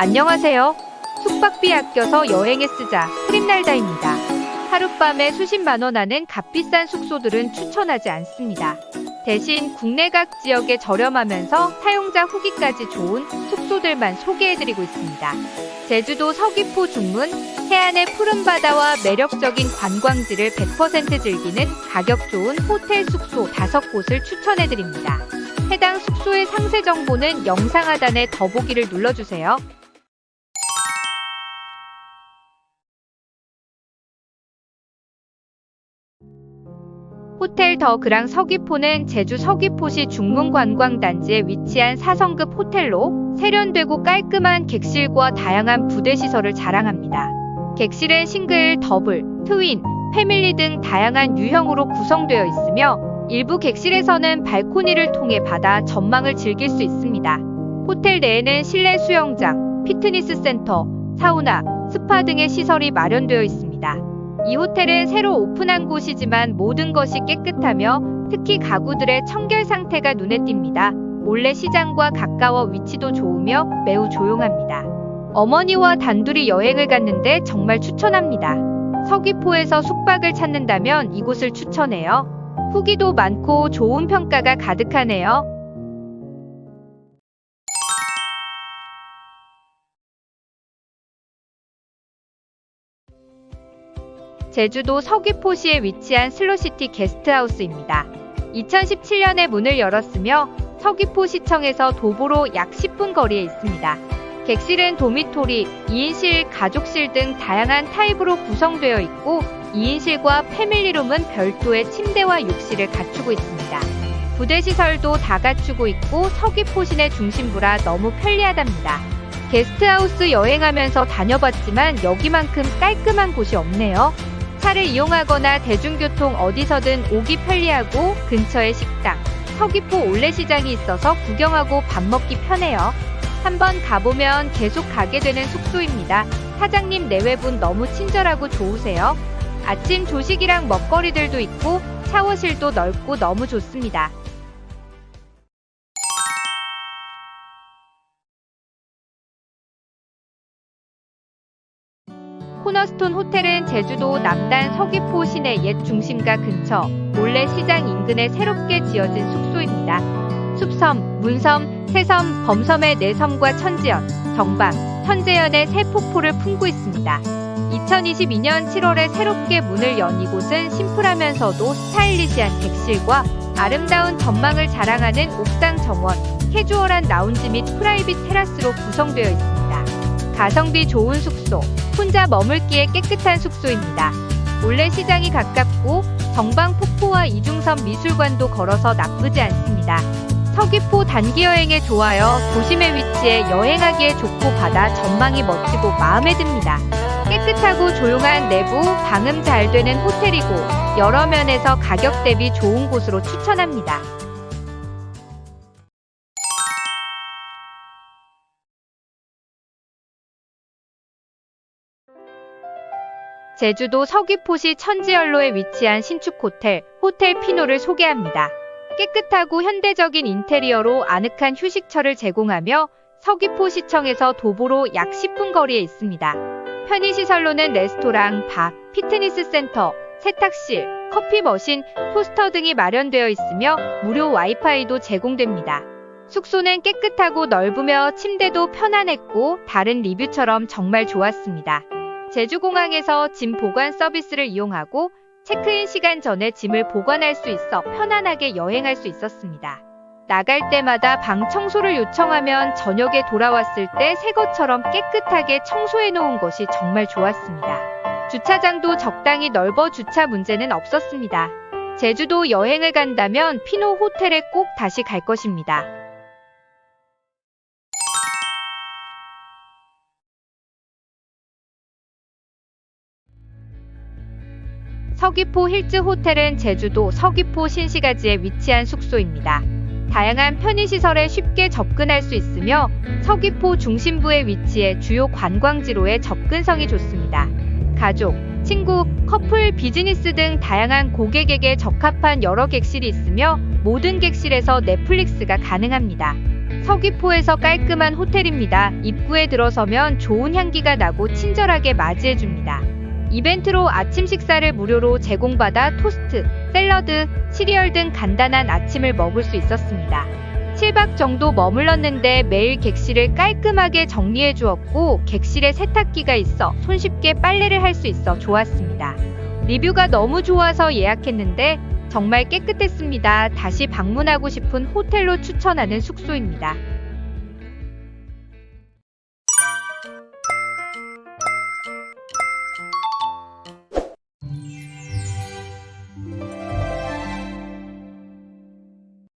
안녕하세요. 숙박비 아껴서 여행에 쓰자 프린날다입니다. 하룻밤에 수십만 원 하는 값비싼 숙소들은 추천하지 않습니다. 대신 국내 각 지역에 저렴하면서 사용자 후기까지 좋은 숙소들만 소개해드리고 있습니다. 제주도 서귀포 중문, 해안의 푸른 바다와 매력적인 관광지를 100% 즐기는 가격 좋은 호텔 숙소 5곳을 추천해드립니다. 해당 숙소의 상세 정보는 영상 하단에 더보기를 눌러주세요. 호텔 더 그랑 서귀포는 제주 서귀포시 중문관광단지에 위치한 4성급 호텔로 세련되고 깔끔한 객실과 다양한 부대 시설을 자랑합니다. 객실은 싱글, 더블, 트윈, 패밀리 등 다양한 유형으로 구성되어 있으며 일부 객실에서는 발코니를 통해 바다 전망을 즐길 수 있습니다. 호텔 내에는 실내 수영장, 피트니스 센터, 사우나, 스파 등의 시설이 마련되어 있습니다. 이 호텔은 새로 오픈한 곳이지만 모든 것이 깨끗하며 특히 가구들의 청결 상태가 눈에 띕니다. 몰래 시장과 가까워 위치도 좋으며 매우 조용합니다. 어머니와 단둘이 여행을 갔는데 정말 추천합니다. 서귀포에서 숙박을 찾는다면 이곳을 추천해요. 후기도 많고 좋은 평가가 가득하네요. 제주도 서귀포시에 위치한 슬로시티 게스트하우스입니다. 2017년에 문을 열었으며 서귀포시청에서 도보로 약 10분 거리에 있습니다. 객실은 도미토리, 2인실, 가족실 등 다양한 타입으로 구성되어 있고 2인실과 패밀리룸은 별도의 침대와 욕실을 갖추고 있습니다. 부대 시설도 다 갖추고 있고 서귀포시내 중심부라 너무 편리하답니다. 게스트하우스 여행하면서 다녀봤지만 여기만큼 깔끔한 곳이 없네요. 차를 이용하거나 대중교통 어디서든 오기 편리하고 근처에 식당, 서귀포 올레시장이 있어서 구경하고 밥 먹기 편해요. 한번 가보면 계속 가게 되는 숙소입니다. 사장님 내외분 너무 친절하고 좋으세요. 아침 조식이랑 먹거리들도 있고 샤워실도 넓고 너무 좋습니다. 코너스톤 호텔은 제주도 남단 서귀포 시내 옛 중심가 근처 몰래시장 인근에 새롭게 지어진 숙소입니다. 숲섬, 문섬, 새섬, 범섬의 내섬과 천지연, 정방, 천재연의 새 폭포를 품고 있습니다. 2022년 7월에 새롭게 문을 연 이곳은 심플하면서도 스타일리시한 객실과 아름다운 전망을 자랑하는 옥상 정원, 캐주얼한 라운지 및 프라이빗 테라스로 구성되어 있습니다. 가성비 좋은 숙소, 혼자 머물기에 깨끗한 숙소입니다. 올레 시장이 가깝고 정방 폭포와 이중섬 미술관도 걸어서 나쁘지 않습니다. 서귀포 단기 여행에 좋아요. 도심에 위치해 여행하기에 좋고 바다 전망이 멋지고 마음에 듭니다. 깨끗하고 조용한 내부, 방음 잘 되는 호텔이고 여러 면에서 가격 대비 좋은 곳으로 추천합니다. 제주도 서귀포시 천지연로에 위치한 신축 호텔, 호텔 피노를 소개합니다. 깨끗하고 현대적인 인테리어로 아늑한 휴식처를 제공하며 서귀포시청에서 도보로 약 10분 거리에 있습니다. 편의시설로는 레스토랑, 바, 피트니스 센터, 세탁실, 커피 머신, 토스터 등이 마련되어 있으며 무료 와이파이도 제공됩니다. 숙소는 깨끗하고 넓으며 침대도 편안했고 다른 리뷰처럼 정말 좋았습니다. 제주공항에서 짐 보관 서비스를 이용하고 체크인 시간 전에 짐을 보관할 수 있어 편안하게 여행할 수 있었습니다. 나갈 때마다 방 청소를 요청하면 저녁에 돌아왔을 때 새 것처럼 깨끗하게 청소해 놓은 것이 정말 좋았습니다. 주차장도 적당히 넓어 주차 문제는 없었습니다. 제주도 여행을 간다면 피노 호텔에 꼭 다시 갈 것입니다. 서귀포 힐즈 호텔은 제주도 서귀포 신시가지에 위치한 숙소입니다. 다양한 편의시설에 쉽게 접근할 수 있으며 서귀포 중심부에 위치해 주요 관광지로의 접근성이 좋습니다. 가족, 친구, 커플, 비즈니스 등 다양한 고객에게 적합한 여러 객실이 있으며 모든 객실에서 넷플릭스가 가능합니다. 서귀포에서 깔끔한 호텔입니다. 입구에 들어서면 좋은 향기가 나고 친절하게 맞이해줍니다. 이벤트로 아침 식사를 무료로 제공받아 토스트, 샐러드, 시리얼 등 간단한 아침을 먹을 수 있었습니다. 7박 정도 머물렀는데 매일 객실을 깔끔하게 정리해 주었고 객실에 세탁기가 있어 손쉽게 빨래를 할 수 있어 좋았습니다. 리뷰가 너무 좋아서 예약했는데 정말 깨끗했습니다. 다시 방문하고 싶은 호텔로 추천하는 숙소입니다.